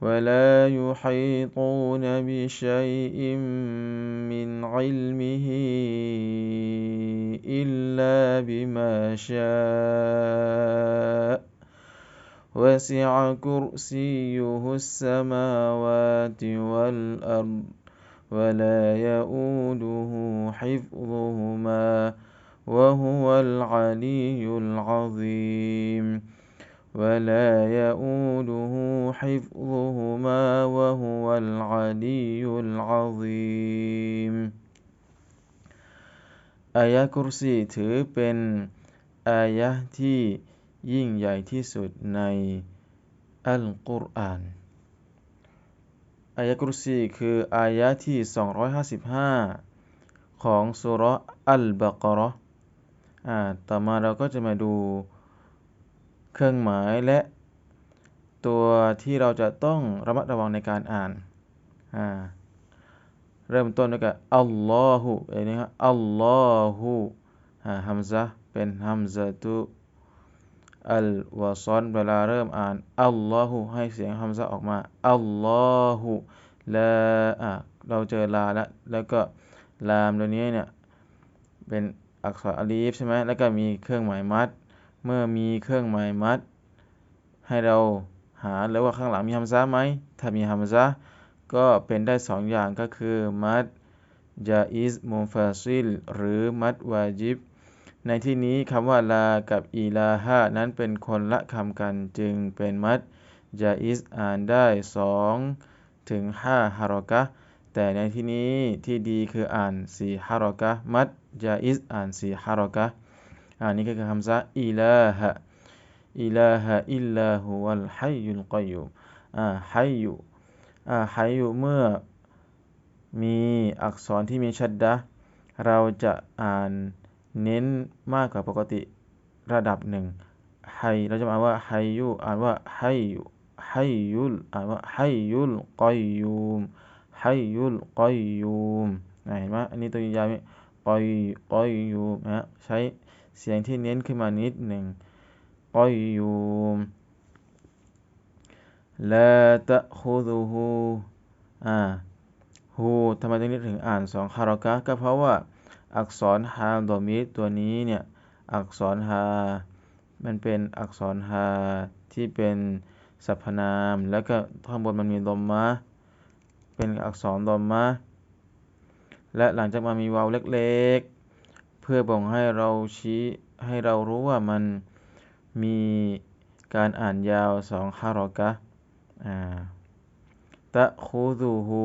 ولا يحيطون بشيء من علمه إلا بما شاء. وسع كرسيه السماوات والأرض ولا يؤوده حفظهما وهو العلي العظيم. ولا يؤوده حفظهما وهو العلي العظيم อายะกุรซีถือเป็นอายะที่ยิ่งใหญ่ที่สุดในอัลกุรอานอายะกุรซีคืออายะที่ 255 ของสุรอัลบากรอต่อมาเราก็จะมาดู เครื่องหมายและตัวที่เราจะต้องระมัดระวังในการอ่านเริ่มต้นด้วยกับอัลลอฮุอันนี้ครับอัลลอฮุฮัมซะเป็นฮัมซะตุอัลวะซอนเวลาเริ่มอ่านอัลลอฮุให้เสียงฮัมซะออกมาอัลลอฮุลาอะเราเจอลาแล้วแล้วก็ลามตัวนี้เนี่ยเป็นอักษรอลีฟใช่ไหมแล้วก็มีเครื่องหมายมัด เมื่อมีเครื่องหมายมัด ให้เราหาแล้วว่าข้างหลังมีฮัมซะไหม ถ้ามีฮัมซะก็เป็นได้สองอย่างก็คือ มัดจาอิสมุฟาซิล หรือมัดวาจิบ ในที่นี้คำว่าลากับอีลาฮะนั้นเป็นคนละคำกันจึงเป็นมัดจาอิสอ่านได้สองถึงห้าฮารอกะแต่ในที่นี้ที่ดีคืออ่านสี่ฮารอกะมัดจาอิสอ่านสี่ฮารอกะ อันนี้ก็คือคำซะอิลาฮะอิลาฮะอิลลาฮุวัลฮัยยุลกัยยุอ่าฮัยยุอ่าฮัยยุเมื่อมีอักษรที่มีชัดดะเราจะอ่านเน้นมากกว่าปกติระดับหนึ่งไฮเราจะอ่านว่าไฮยุอ่านว่าไฮยุไฮยุลอ่านว่าไฮยุลกอยยูมไฮยุลกอยยูมเห็นไหมอันนี้ตัวยาวไหมกอยกอยยูมนะใช้ เสียงที่เน้นขึ้นมานิดหนึ่งกอยยูมลาตะคุดูฮูอ่าฮูทำไมต้องนึกถึงอ่านสองคารากะก็เพราะว่าอักษรฮาดอมิตัวนี้เนี่ยอักษรฮา มันเป็นอักษรฮาที่เป็นสรรพนาม แล้วก็ข้างบนมันมีดอมมะเป็นอักษรดอมมะและหลังจากมามีวาวเล็กๆ พื่อบ่งให้เราชี้ให้เรารู้ว่ามันมีการอ่านยาวสองฮารอกะตะคูดูฮู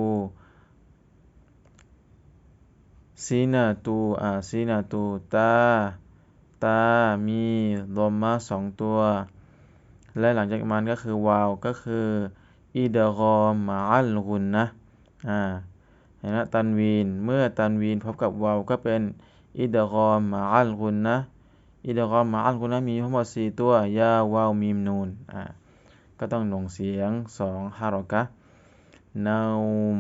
ซีนาตูอ่าซีนาตูตา ตา มีลมมาสองตัว และหลังจากมันก็คือวาว ก็คืออิดรอมมาอัลกุนนะ อ่าเห็นไหมตันวีน เมื่อตันวีนพบกับวาวก็เป็น อิดรอมมาอัลกุนนะอิดรอมมาอัลกุนนะมีทั้งหมดสี่ตัวยาวาวมีมนูนอ่าก็ต้องหนงเสียงสองฮารอกะนาวม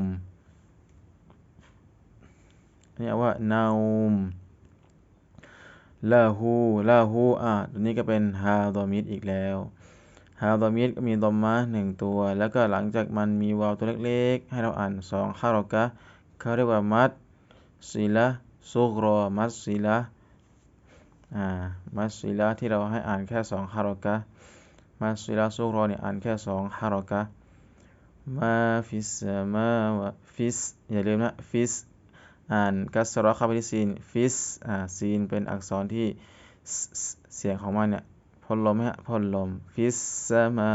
นี่ว่านาอุมลาฮูลาฮูอะตัวนี้ก็เป็นฮาดอมิดอีกแล้วฮาดอมิดก็มีดอมมะหนึ่งตัว แล้วก็หลังจากมันมีวาวตัวเล็กๆ ให้เราอ่านสองคารอกะเขาเรียกว่ามัดซิละ ซุกรอมัดซิละอ่ามัดซิละที่เราให้อ่านแค่สองคารอกะมัดซิละซุกรอเนี่ยอ่านแค่สองคารอกะมาฟิสมาวะฟิสอย่าลืมนะฟิสอ่านกัสรอคาบิซีนฟิสอ่าซีนเป็นอักษรที่เสียงของมันเนี่ยพ่นลมฮะพ่นลมฟิสซามา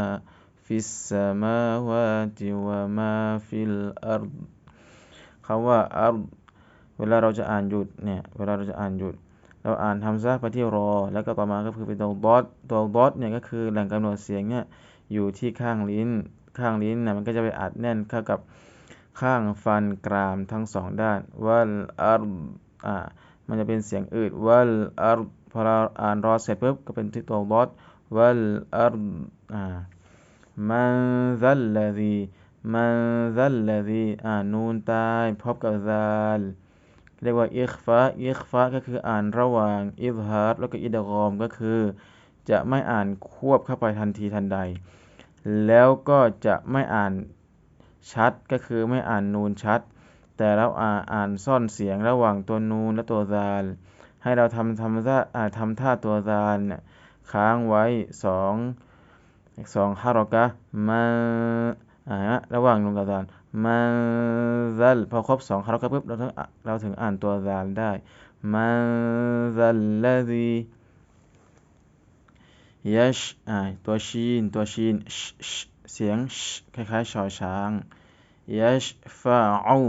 ฟิสซามาวาติวะมาฟิลอัรคำว่าอัร เวลาเราจะอ่านหยุดเนี่ยเวลาเราจะอ่านหยุด เราอ่านทำซะไปที่รอ แล้วก็ต่อมาก็คือเป็นตัวบอสตัวบอสเนี่ยก็คือแหล่งกำเนิดเสียงเนี่ยอยู่ที่ข้างลิ้น ข้างลิ้นนะมันก็จะไปอัดแน่นเข้ากับข้างฟันกรามทั้งสองด้านวัลอัรอ่ามันจะเป็นเสียงอืดวัลอัรพอเราอ่านรอเสร็จปุ๊บก็เป็นที่ตัวบอสวัลอัรอ่ามันซัลลซีมันซัลลซีอ่านูนตายพบกับซาล เรียกว่าอิคฟาอิคฟาก็คืออ่านระหว่างอิซฮาร์แล้วก็อิดกอมก็คือ จะไม่อ่านควบเข้าไปทันทีทันใด แล้วก็จะไม่อ่านชัดก็คือไม่อ่านนูนชัด แต่เราอ่านซ่อนเสียงระหว่างตัวนูนและตัวซาล ให้เราทำทำท่าทำท่าตัวซาลเนี่ยค้างไว้สองสองฮารอกะมาอ่าระหว่างนูนกับซาล มาซัลพอครบสองฮารอกะปุ๊บเราถึงเราถึงอ่านตัวซาลได้มาซัลลซียัชอ่าตัวชีนตัวชีนเสียงคล้ายๆชอช้างยัชฟาอู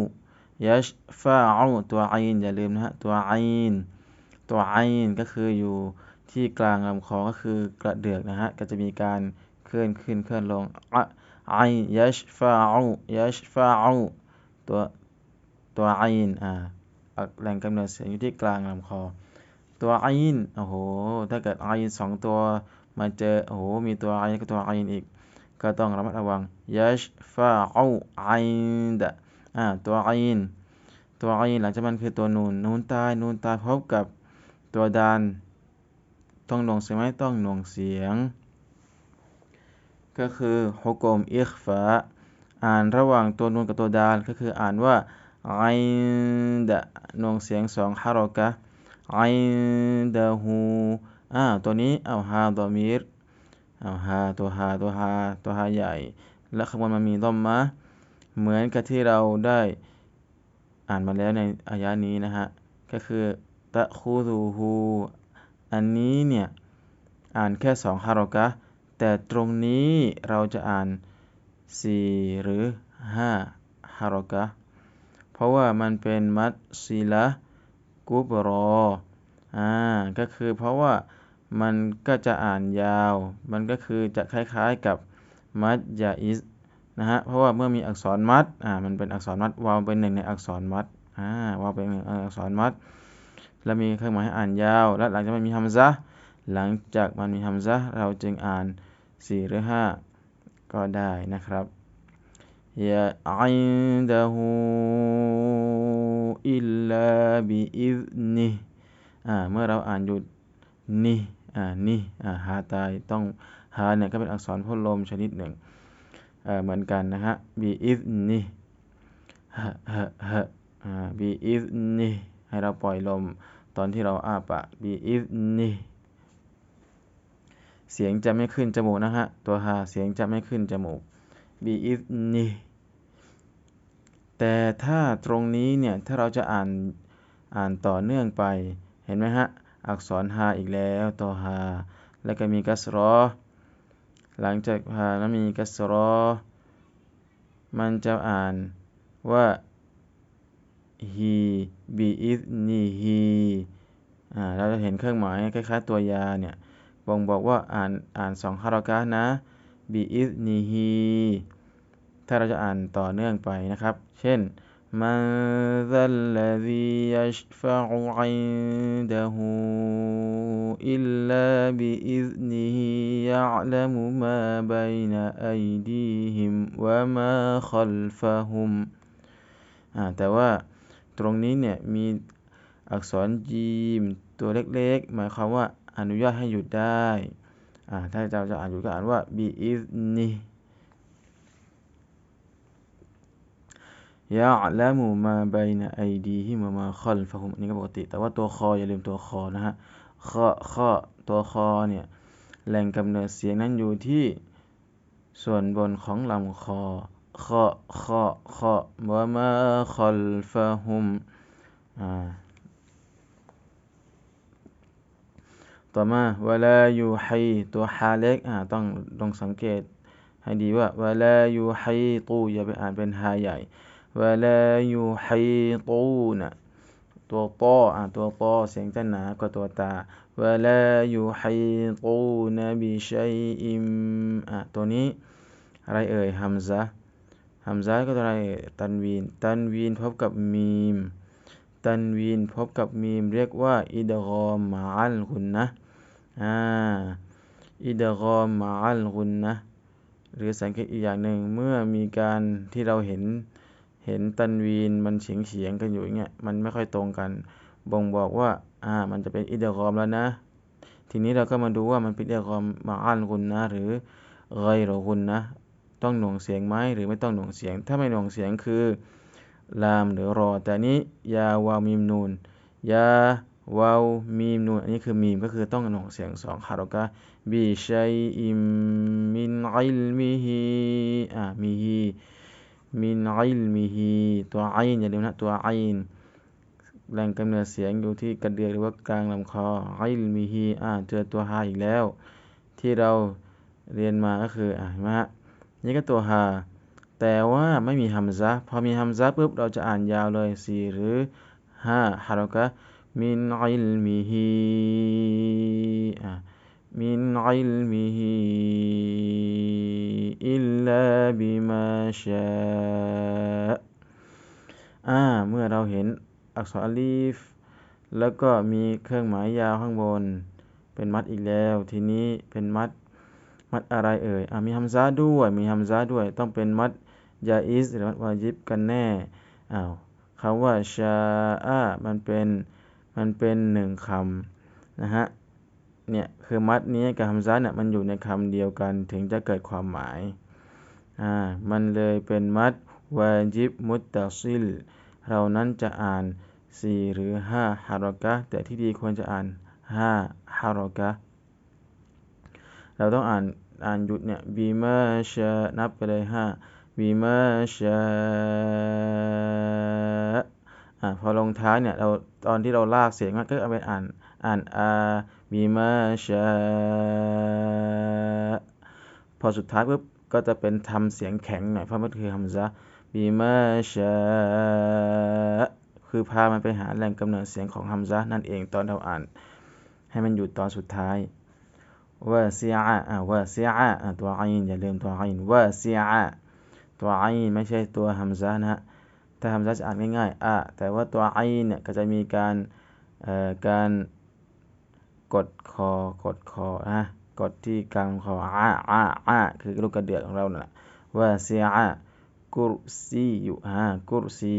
ยัชฟาอูตัวไอนอย่าลืมนะฮะตัวไอนตัวไอนก็คืออยู่ที่กลางลำคอก็คือกระเดือกนะฮะก็จะมีการเคลื่อนขึ้นเคลื่อนลงอะ ไอยัชฟาอูยัชฟาอูตัวตัวไอนอ่าแหล่งกำเนิดเสียงอยู่ที่กลางลำคอ ตัวไอนโอ้โหถ้าเกิดไอนสองตัวมาเจอโอ้โหมีตัวไอนกับตัวไอนอีก ก็ต้องระมัดระวังยัชฟาอูไอนดะอ่าตัวไอนตัวไอนหลังจากมันคือตัวนูนนูนตายนูนตายพบกับตัวดานต้องหน่วงเสียงไหมต้องหน่วงเสียง ก็คือฮุกมอิคฟาอ่านระหว่างตัวนูนกับตัวดานก็คืออ่านว่าไอดะนวงเสียงสองฮารอกะไอดะฮูอ่าตัวนี้เอาฮาดอมิรเอาฮาตัวฮาตัวฮาตัวฮาใหญ่ และข้างบนมันมีดอมมะเหมือนกับที่เราได้อ่านมาแล้วในอายะนี้นะฮะก็คือตะคูรูฮูอันนี้เนี่ยอ่านแค่สองฮารอกะ แต่ตรงนี้เราจะอ่านสี่หรือห้าฮารอกะเพราะว่ามันเป็นมัดซีละกุบรออ่าก็คือเพราะว่ามันก็จะอ่านยาว มันก็คือจะคล้ายๆกับมัดยาอิสนะฮะ เพราะว่าเมื่อมีอักษรมัด อ่า มันเป็นอักษรมัด วาวเป็นหนึ่งในอักษรมัด อ่า วาวเป็นหนึ่งอักษรมัด แล้วมีเครื่องหมายให้อ่านยาว และหลังจากมันมีฮัมซะหลังจากมันมีฮัมซะเราจึงอ่าน สี่หรือห้าก็ได้นะครับยะอินดะฮูอิลลาบิอิซนิอ่าเมื่อเราอ่านหยุดนี่อ่านี่อ่าฮาตายต้องฮาเนี่ยก็เป็นอักษรพ่นลมชนิดหนึ่งเอ่เหมือนกันนะฮะบีอิฟนี่ฮะฮะฮะอ่าบีอิฟนี่ให้เราปล่อยลมตอนที่เราอ้าปากบีอิฟนี่ เสียงจะไม่ขึ้นจมูกนะฮะ ตัวฮาเสียงจะไม่ขึ้นจมูกบีอิฟนี่แต่ถ้าตรงนี้เนี่ย ถ้าเราจะอ่านอ่านต่อเนื่องไป เห็นไหมฮะ อักษรฮาอีกแล้วตัวฮาแล้วก็มีกัสรอ หลังจากฮาแล้วมีกัสรอ มันจะอ่านว่าฮีบีอิสนีฮีอ่าเราจะเห็นเครื่องหมายคล้ายๆตัวยาเนี่ย บ่งบอกว่าอ่านอ่านสองคารากะนะบีอิสนีฮีถ้าเราจะอ่านต่อเนื่องไปนะครับ เช่นมันซัลลซียัชฟะอุอินดะฮูอิลลาบิอิซนิฮิยะลมุมาบัยนะอัยดีฮิมวะมาคัลฟะฮุมอ่าแต่ว่าตรงนี้เนี่ยมีอักษรจีมตัวเล็กๆ หมายความว่า อนุญาตให้หยุดได้ถ้าเราจะอ่านหยุดก็อ่านว่า bi izni ยะละมูมาบยนะไอดีฮิมามาคอลฟะฮุมอันนี้ก็ปกติ แต่ว่าตัวคออย่าลืมตัวคอนะฮะข้อข้อตัวคอเนี่ยแหล่งกำเนิดเสียงนั้นอยู่ที่ส่วนบนของลำคอข้อข้อข้อวะมาคอลฟะฮุมอ่า ต่อมาวลายูไฮตัวฮาเล็กอ่าต้องลองสังเกตให้ดีว่าวลายูไฮตูอย่าไปอ่านเป็นฮาใหญ่วลายูไฮตูนะตัวตออ่าตัวตอเสียงจะหนากว่าตัวตาวลายูไฮตูนะบิชัยอิมอ่าตัวนี้อะไรเอ่ยฮัมซะฮัมซะก็ตัวอะไรตันวีนตันวีนพบกับมีมตันวีนพบกับมีมเรียกว่าอิดกอมมาอัลกุนนะ อ่าอิดกอมมาอัลกุนนะหรือสังเกตอีกอย่างหนึ่งเมื่อมีการที่เราเห็นเห็นตันวีนมันเฉียงเฉียงกันอยู่อย่างเงี้ยมันไม่ค่อยตรงกัน บ่งบอกว่าอ่ามันจะเป็นอิดกอมแล้วนะ ทีนี้เราก็มาดูว่ามันเป็นอิดกอมมาอัลกุนนะหรือไรโรกุนนะต้องหน่วงเสียงไหมหรือไม่ต้องหน่วงเสียง ถ้าไม่หน่วงเสียงคือลามหรือรอ แต่นี้ยาวาวมีมนูนยา วาวมีมนูนอันนี้คือมีมก็คือต้องหน่วงเสียงสองฮารอกะบิชัยอิมมินอิลมิฮีอ่ามีฮีมินอิลมิฮีตัวไออย่าลืมนะตัวไอแรงกำเนิดเสียงอยู่ที่กระเดือกหรือว่ากลางลำคอไอลมิฮีอ่าเจอตัวฮาอีกแล้ว ที่เราเรียนมาก็คืออ่ามานี่ก็ตัวฮาแต่ว่าไม่มีฮัมซะพอมีฮัมซะปุ๊บเราจะอ่านยาวเลยสี่หรือห้าฮารอกะ มินอิลมิฮีมินอิลมิฮีอิลลาบิมาชาอ่า เมื่อเราเห็นอักษรอลีฟ แล้วก็มีเครื่องหมายยาวข้างบน เป็นมัดอีกแล้ว ทีนี้เป็นมัด มัดอะไรเอ่ย อ่ามีฮัมซาด้วย มีฮัมซาด้วย ต้องเป็นมัดยาอิสหรือมัดวาจิบกันแน่ อ้าวคำว่าชาอะมันเป็น มันเป็นหนึ่งคำนะฮะเนี่ยคือมัดนี้กับฮัมซาเนี่ยมันอยู่ในคำเดียวกันถึงจะเกิดความหมายอ่ามันเลยเป็นมัดวาจิบมุตตะซิล เรานั้นจะอ่านสี่หรือห้าฮารอกะแต่ที่ดีควรจะอ่านห้าฮารอกะเราต้องอ่านอ่านหยุดเนี่ยบีมาชานับไปเลยห้าบีมาชา อ่าพอลงท้ายเนี่ยเราตอนที่เราลากเสียงก็เอาไปอ่านอ่านอาบีมาชาพอสุดท้ายปุ๊บก็จะเป็นทำเสียงแข็งหน่อยเพราะมันคือฮัมซะบีมาชาคือพามันไปหาแหล่งกำเนิดเสียงของฮัมซะนั่นเองตอนเราอ่าน ให้มันหยุดตอนสุดท้ายวาซีอะอ่าวาซีอะตัวไอนอย่าลืมตัวไอนวาซีอะตัวไอนไม่ใช่ตัวฮัมซะนะฮะ ถ้าทำจะอ่านง่ายๆอะแต่ว่าตัวไอเนี่ยก็จะมีการการกดคอกดคอนะกดที่กลางคออาอาอาคือลูกกระเดือกของเราเนี่ยว่าเสียกุรซีอยู่ฮะกุรซี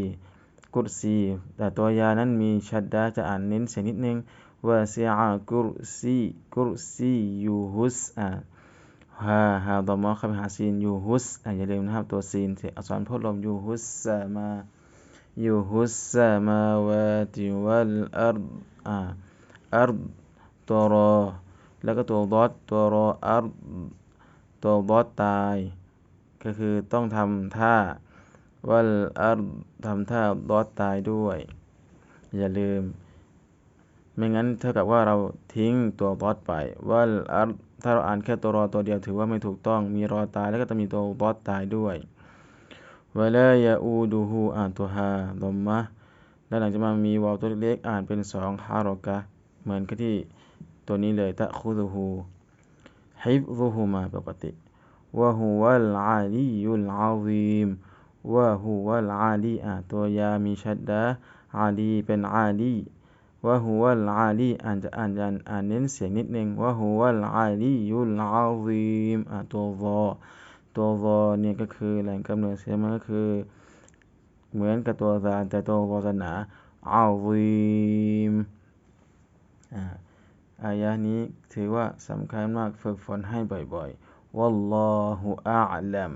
กุรซีแต่ตัวยานั้นมีชัดดาจะอ่านเน้นเสียนิดนึงว่าเสียกุรซีกุรซียู่ฮุสอ่า ฮาฮาดอมอครับหาซีนยูฮุสอ่าอย่าลืมนะครับ ตัวซีนอักษรพจน์ลมยูฮุสมายูฮุสมาวาติวัลอัรอ่าอัรตัวรอแล้วก็ตัวดอทตัวรออัรตัวดอทตาย ก็คือต้องทำท่าวัลอัรทำท่าดอทตายด้วย อย่าลืม ไม่งั้นเท่ากับว่าเราทิ้งตัวบอสไปว่า ถ้าเราอ่านแค่ตัวรอตัวเดียวถือว่าไม่ถูกต้อง มีรอตายแล้วก็จะมีตัวบอสตายด้วยวลายาอูดูฮูอ่านตัวฮาดมมะแล้วหลังจากมามีวาวตัวเล็กอ่านเป็นสองฮารอกะ เหมือนกับที่ตัวนี้เลยตะคูดูฮูฮิฟซูฮูมาปกติวะฮูวัลอาลียุลอาซีมวะฮูวัลอาลีอ่านตัวยามีชัดดาอาลีเป็นอาลี วะฮุวัลอาลีอ่านจะอ่านยันอ่านเน้นเสียงนิดนึงวะฮุวัลอาลียุลอาซีมอ่าตัววอตัววอเนี่ยก็คือแหล่งกำเนิดเสียงมันก็คือเหมือนกับตัวซานแต่ตัววอจะหนาอาซีมอ่าอายะนี้ถือว่าสำคัญมากฝึกฝนให้บ่อยๆ والله أعلم